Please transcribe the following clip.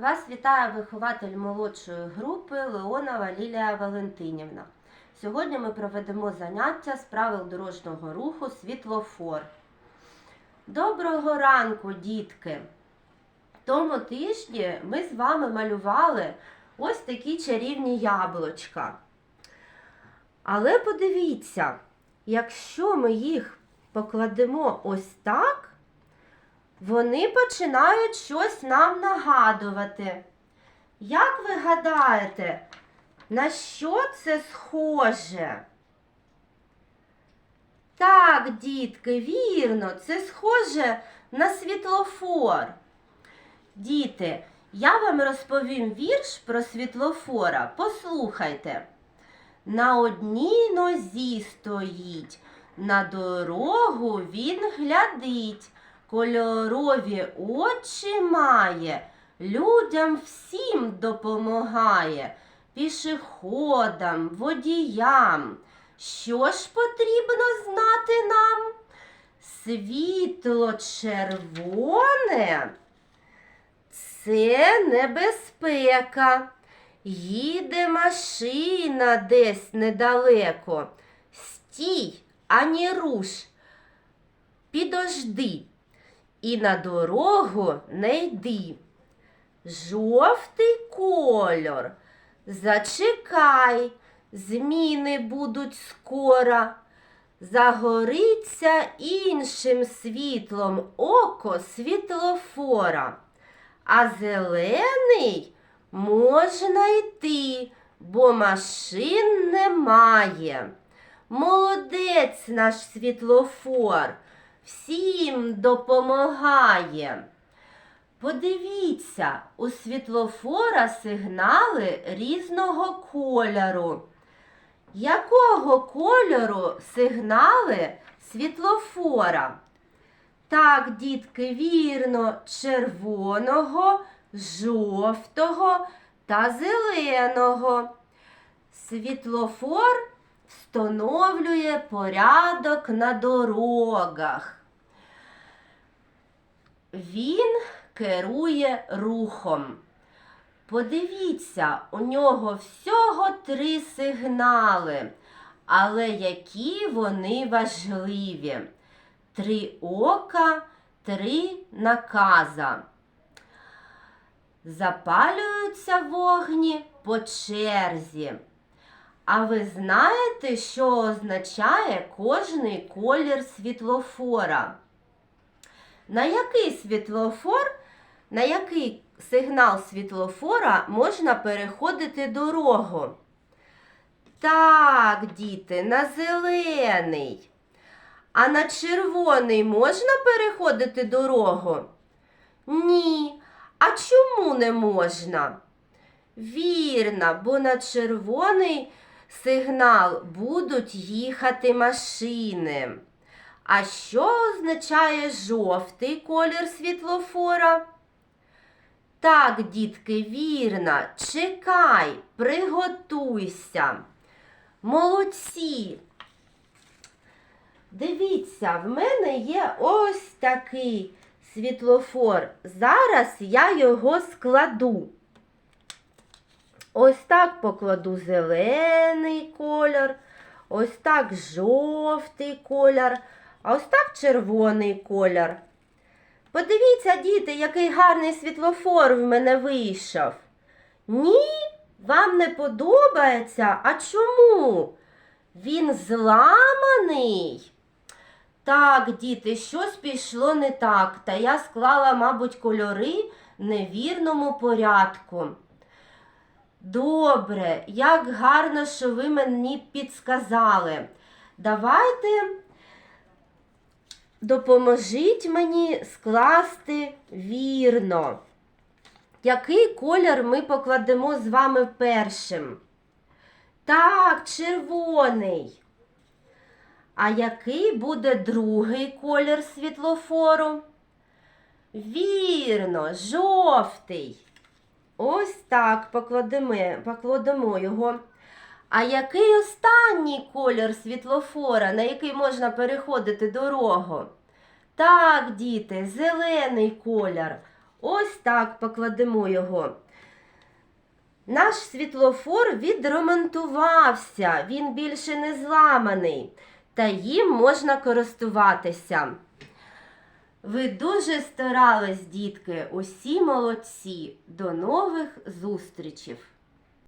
Вас вітає вихователь молодшої групи Леонова Лілія Валентинівна. Сьогодні ми проведемо заняття з правил дорожнього руху світлофор. Доброго ранку, дітки! Тому тижні ми з вами малювали ось такі чарівні яблучка. Але подивіться, якщо ми їх покладемо ось так, вони починають щось нам нагадувати. Як ви гадаєте, на що це схоже? Так, дітки, вірно, це схоже на світлофор. Діти, я вам розповім вірш про світлофора. Послухайте. На одній нозі стоїть, на дорогу він глядить, кольорові очі має, людям всім допомагає, пішоходам, водіям. Що ж потрібно знати нам? Світло червоне це небезпека. Їде машина десь недалеко. Стій, ані руш, підожди, і на дорогу не йди. Жовтий кольор, зачекай, зміни будуть скоро. Загориться іншим світлом око світлофора, а зелений можна йти, бо машин немає. Молодець наш світлофор, всім допомагає. Подивіться, у світлофора сигнали різного кольору. Якого кольору сигнали світлофора? Так, дітки, вірно, червоного, жовтого та зеленого. Світлофор встановлює порядок на дорогах. Він керує рухом. Подивіться, у нього всього три сигнали, але які вони важливі. Три ока, три наказа. Запалюються вогні по черзі. А ви знаєте, що означає кожний колір світлофора? На який світлофор, на який сигнал світлофора можна переходити дорогу? Так, діти, на зелений. А на червоний можна переходити дорогу? Ні. А чому не можна? Вірно, бо на червоний сигнал будуть їхати машини. А що означає жовтий колір світлофора? Так, дітки, вірно, чекай, приготуйся. Молодці. Дивіться, в мене є ось такий світлофор. Зараз я його складу. Ось так покладу зелений колір, ось так жовтий колір, а ось так червоний колір. Подивіться, діти, який гарний світлофор в мене вийшов. Ні, вам не подобається? А чому? Він зламаний. Так, діти, щось пішло не так, та я склала, мабуть, кольори в невірному порядку. Добре, як гарно, що ви мені підсказали. Давайте допоможіть мені скласти вірно. Який колір ми покладемо з вами першим? Так, червоний. А який буде другий колір світлофору? Вірно, жовтий. Ось так покладемо, покладемо його. А який останній колір світлофора, на який можна переходити дорогу? Так, діти, зелений колір. Ось так покладемо його. Наш світлофор відремонтувався, він більше не зламаний, та їм можна користуватися. Ви дуже старались, дітки, усі молодці. До нових зустрічей!